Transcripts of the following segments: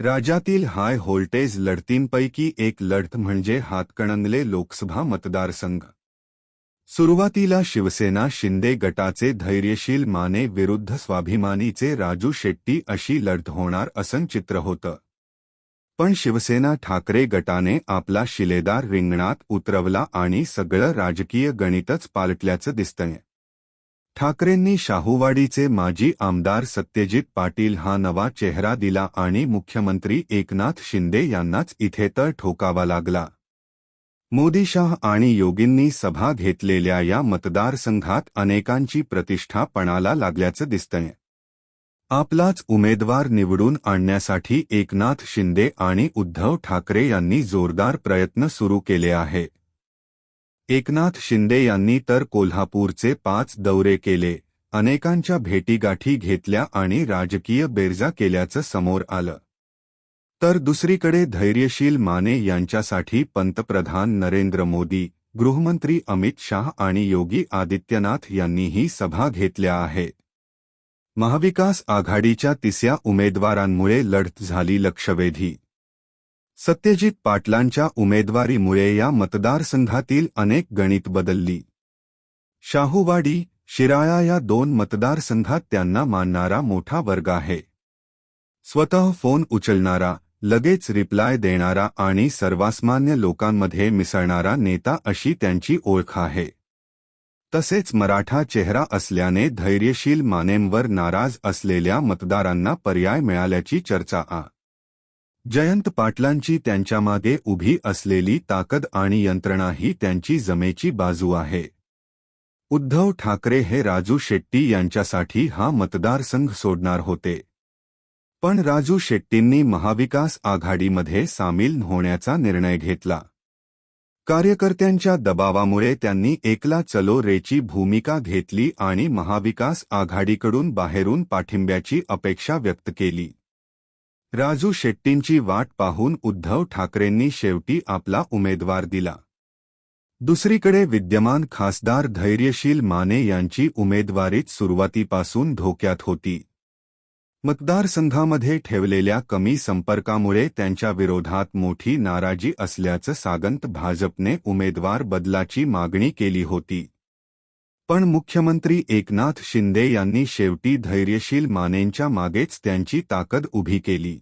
राज्यातील high voltage लढतींपैकी एक लढत म्हणजे हातकणंगले लोकसभा मतदारसंघ. सुरुवातीला शिवसेना शिंदे गटाचे धैर्यशील माने विरुद्ध स्वाभिमानीचे राजू शेट्टी अशी लढत होणार असं चित्र होतं. पण शिवसेना ठाकरे गटाने आपला शिलेदार रिंगणात उतरवला आणि सगळं राजकीय गणितच पालटल्याचं दिसतंय. ठाकरेंनी शाहूवाडीचे माजी आमदार सत्यजित पाटील हा नवा चेहरा दिला आणि मुख्यमंत्री एकनाथ शिंदे यांनाच इथे तर ठोकावा लागला. मोदी शाह आणि योगींनी सभा घेतलेल्या या मतदारसंघात अनेकांची प्रतिष्ठा पणाला लागल्याचं दिसतंय. आपलाच उमेदवार निवडून आणण्यासाठी एकनाथ शिंदे आणि उद्धव ठाकरे यांनी जोरदार प्रयत्न सुरू केले आहे. एकनाथ शिंदे यांनी तर कोल्हापूरचे पाच दौरे केले अनेकांच्या भेटीगाठी घेतल्या आणि राजकीय बेरजा केल्याचं समोर आलं. तर दुसरीकडे धैर्यशील माने यांच्यासाठी पंतप्रधान नरेंद्र मोदी गृहमंत्री अमित शाह आणि योगी आदित्यनाथ यांनीही सभा घेतल्या आहेत. महाविकास आघाडीच्या तिसऱ्या उमेदवारांमुळे लढत झाली लक्षवेधी. सत्यजित पाटलांच्या उमेदवारीमुळे या मतदारसंघातील अनेक गणित बदलली. शाहूवाडी शिराळा या दोन मतदारसंघात त्यांना मानणारा मोठा वर्ग आहे. स्वतः फोन उचलणारा लगेच रिप्लाय देणारा आणि सर्वासामान्य लोकांमध्ये मिसळणारा नेता अशी त्यांची ओळख आहे. तसेच मराठा चेहरा असल्याने धैर्यशील मानेंवर नाराज असलेल्या मतदारांना पर्याय मिळाल्याची चर्चा आ जयंत पाटलांची त्यांच्यामागे उभी असलेली ताकद आणि यंत्रणाही त्यांची जमेची बाजू आहे. उद्धव ठाकरे हे राजू शेट्टी यांच्यासाठी हा मतदारसंघ सोडणार होते. पण राजू शेट्टींनी महाविकास आघाडीमध्ये सामील होण्याचा निर्णय घेतला. कार्यकर्त्यांच्या दबावामुळे त्यांनी एकला चलो रेची भूमिका घेतली आणि महाविकास आघाडीकडून बाहेरून पाठिंब्याची अपेक्षा व्यक्त केली. राजू शेट्टींची वाट पाहून उद्धव ठाकरेंनी शेवटी आपला उमेदवार दिला. दुसरीकडे विद्यमान खासदार धैर्यशील माने यांची उमेदवारीत सुरुवातीपासून धोक्यात होती. मतदारसंघामध्ये ठेवलेल्या कमी संपर्कामुळे त्यांच्या विरोधात मोठी नाराजी असल्याचं सागंत भाजपने उमेदवार बदलाची मागणी केली होती. पण मुख्यमंत्री एकनाथ शिंदे यांनी शेवटी धैर्यशील मानेंच्या मागेच त्यांची ताकद उभी केली.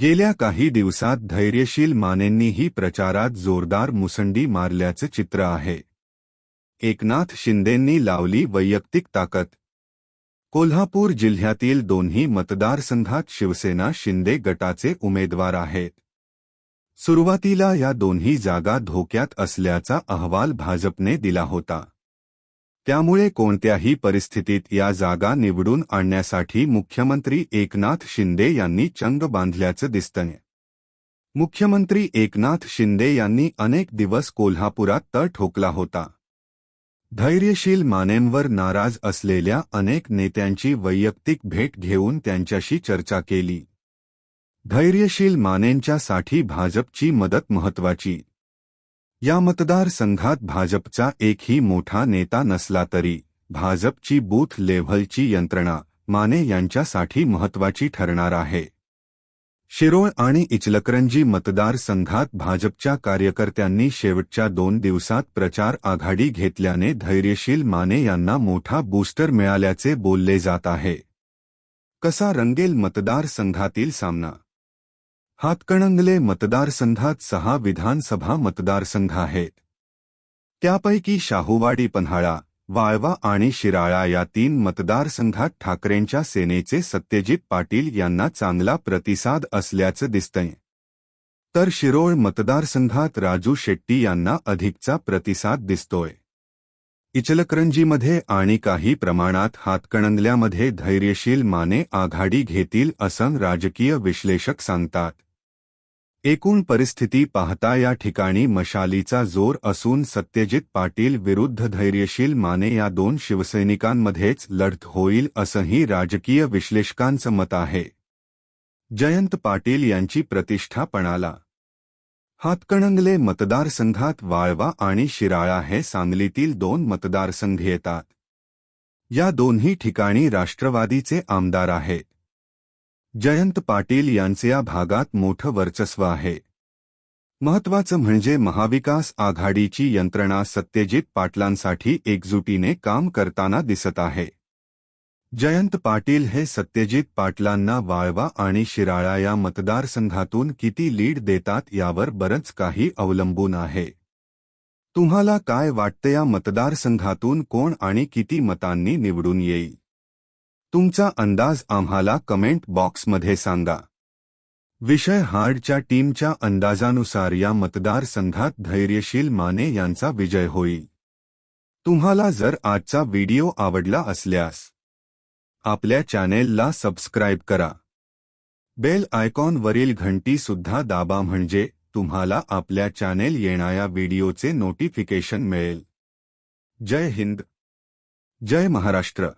गेल्या काही दिवसात धैर्यशील मानेंनीही प्रचारात जोरदार मुसंडी मारल्याचं चित्र आहे. एकनाथ शिंदेंनी लावली वैयक्तिक ताकद. कोल्हापूर जिल्ह्यातील दोन्ही मतदारसंघात शिवसेना शिंदे गटाचे उमेदवार आहेत. सुरुवातीला या दोन्ही जागा धोक्यात असल्याचा अहवाल भाजपने दिला होता. त्यामुळे कोणत्याही परिस्थितीत या जागा निवडून आणण्यासाठी मुख्यमंत्री एकनाथ शिंदे यांनी चंग बांधल्याचं दिसतंय. मुख्यमंत्री एकनाथ शिंदे यांनी अनेक दिवस कोल्हापुरात तळ ठोकला होता. धैर्यशील मानेंवर नाराज असलेल्या अनेक नेत्यांची वैयक्तिक भेट घेऊन त्यांच्याशी चर्चा केली. धैर्यशील मानेंच्यासाठी भाजपची मदत महत्वाची या मतदारसंघात भाजपचा एकही मोठा नेता नसला तरी भाजपची बूथ लेव्हलची यंत्रणा माने यांच्यासाठी महत्वाची ठरणार आहे. शिरोळ आणि इचलकरंजी मतदारसंघात भाजपच्या कार्यकर्त्यांनी शेवटच्या दोन दिवसात प्रचार आघाडी घेतल्याने धैर्यशील माने यांना मोठा बूस्टर मिळाल्याचे बोलले जात आहे. कसा रंगेल मतदारसंघातील सामना? हातकणंगले मतदारसंघात सहा विधानसभा मतदारसंघ आहेत त्यापैकी शाहूवाडी पन्हाळा वाळवा आणि शिराळा या तीन मतदारसंघात ठाकरेंच्या सेनेचे सत्यजित पाटील यांना चांगला प्रतिसाद असल्याचं दिसतंय. तर शिरोळ मतदारसंघात राजू शेट्टी यांना अधिकचा प्रतिसाद दिसतोय. इचलकरंजीमध्ये आणि काही प्रमाणात हातकणंगल्यामध्ये धैर्यशील माने आघाडी घेतील असं राजकीय विश्लेषक सांगतात. एकूण परिस्थिती पाहता या ठिकाणी मशालीचा जोर असून सत्यजित पाटील विरुद्ध धैर्यशील माने या दोन शिवसैनिकांमध्येच लढत होईल असंही राजकीय विश्लेषकांचं मत आहे. जयंत पाटील यांची प्रतिष्ठा पणाला हातकणंगले मतदारसंघात वाळवा आणि शिराळा हे सांगलीतील दोन मतदारसंघ येतात. या दोन्ही ठिकाणी राष्ट्रवादीचे आमदार आहेत. जयंत पाटील यांचे या भागात मोठं वर्चस्व आहे. महत्वाचं म्हणजे महाविकास आघाडीची यंत्रणा सत्यजित पाटलांसाठी एकजुटीने काम करताना दिसत आहे. जयंत पाटील हे सत्यजित पाटलांना वाळवा आणि शिराळा या मतदारसंघातून किती लीड देतात यावर बरंच काही अवलंबून आहे. तुम्हाला काय वाटतं या मतदारसंघातून कोण आणि किती मतांनी निवडून येईल? तुमचा अंदाज आम्हाला कमेंट बॉक्समध्ये सांगा. विषय हार्डच्या टीमच्या अंदाजानुसार या मतदारसंघात धैर्यशील माने यांचा विजय होईल. तुम्हाला जर आजचा व्हिडिओ आवडला असल्यास आपल्या चॅनेलला सबस्क्राईब करा. बेल आयकॉनवरील घंटी सुद्धा दाबा म्हणजे तुम्हाला आपल्या चॅनेल येणाऱ्या व्हिडिओचे नोटिफिकेशन मिळेल. जय हिंद. जय महाराष्ट्र.